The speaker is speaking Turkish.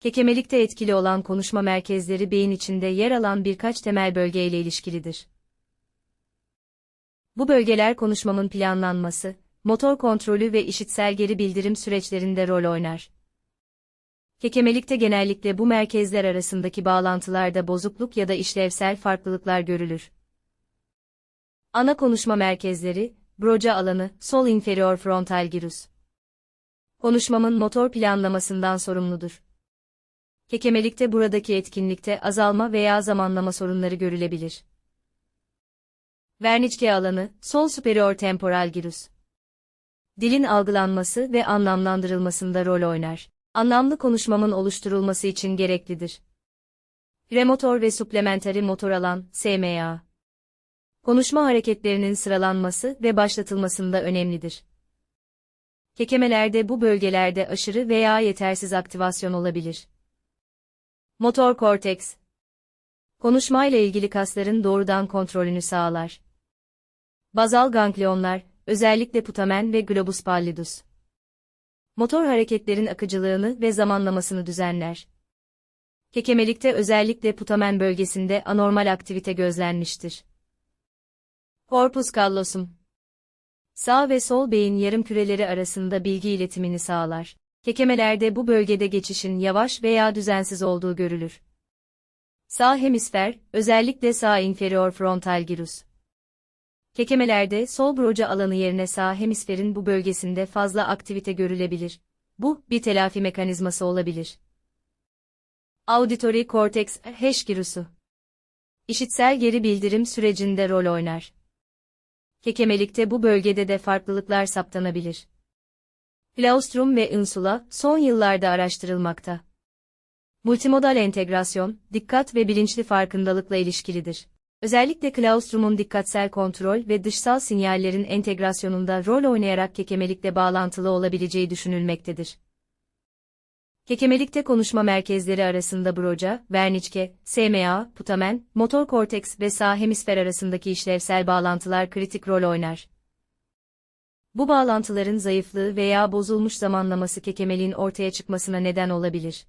Kekemelikte etkili olan konuşma merkezleri beyin içinde yer alan birkaç temel bölgeyle ilişkilidir. Bu bölgeler konuşmamın planlanması, motor kontrolü ve işitsel geri bildirim süreçlerinde rol oynar. Kekemelikte genellikle bu merkezler arasındaki bağlantılarda bozukluk ya da işlevsel farklılıklar görülür. Ana konuşma merkezleri, Broca alanı, sol inferior frontal gyrus. Konuşmamın motor planlamasından sorumludur. Kekemelikte buradaki etkinlikte azalma veya zamanlama sorunları görülebilir. Wernicke alanı, sol superior temporal gyrus. Dilin algılanması ve anlamlandırılmasında rol oynar. Anlamlı konuşmamın oluşturulması için gereklidir. Remotor ve suplementary motor alan, SMA. Konuşma hareketlerinin sıralanması ve başlatılmasında önemlidir. Kekemelerde bu bölgelerde aşırı veya yetersiz aktivasyon olabilir. Motor korteks. Konuşmayla ilgili kasların doğrudan kontrolünü sağlar. Bazal ganglionlar, özellikle putamen ve globus pallidus. Motor hareketlerin akıcılığını ve zamanlamasını düzenler. Kekemelikte özellikle putamen bölgesinde anormal aktivite gözlenmiştir. Corpus callosum. Sağ ve sol beyin yarım küreleri arasında bilgi iletimini sağlar. Kekemelerde bu bölgede geçişin yavaş veya düzensiz olduğu görülür. Sağ hemisfer, özellikle sağ inferior frontal gyrus. Kekemelerde sol broca alanı yerine sağ hemisferin bu bölgesinde fazla aktivite görülebilir. Bu, bir telafi mekanizması olabilir. Auditory cortex, HES girusu. İşitsel geri bildirim sürecinde rol oynar. Kekemelikte bu bölgede de farklılıklar saptanabilir. Claustrum ve insula, son yıllarda araştırılmakta. Multimodal entegrasyon, dikkat ve bilinçli farkındalıkla ilişkilidir. Özellikle Claustrum'un dikkatsel kontrol ve dışsal sinyallerin entegrasyonunda rol oynayarak kekemelikle bağlantılı olabileceği düşünülmektedir. Kekemelikte konuşma merkezleri arasında broca, Wernicke, SMA, putamen, motor korteks ve sağ hemisfer arasındaki işlevsel bağlantılar kritik rol oynar. Bu bağlantıların zayıflığı veya bozulmuş zamanlaması kekemeliğin ortaya çıkmasına neden olabilir.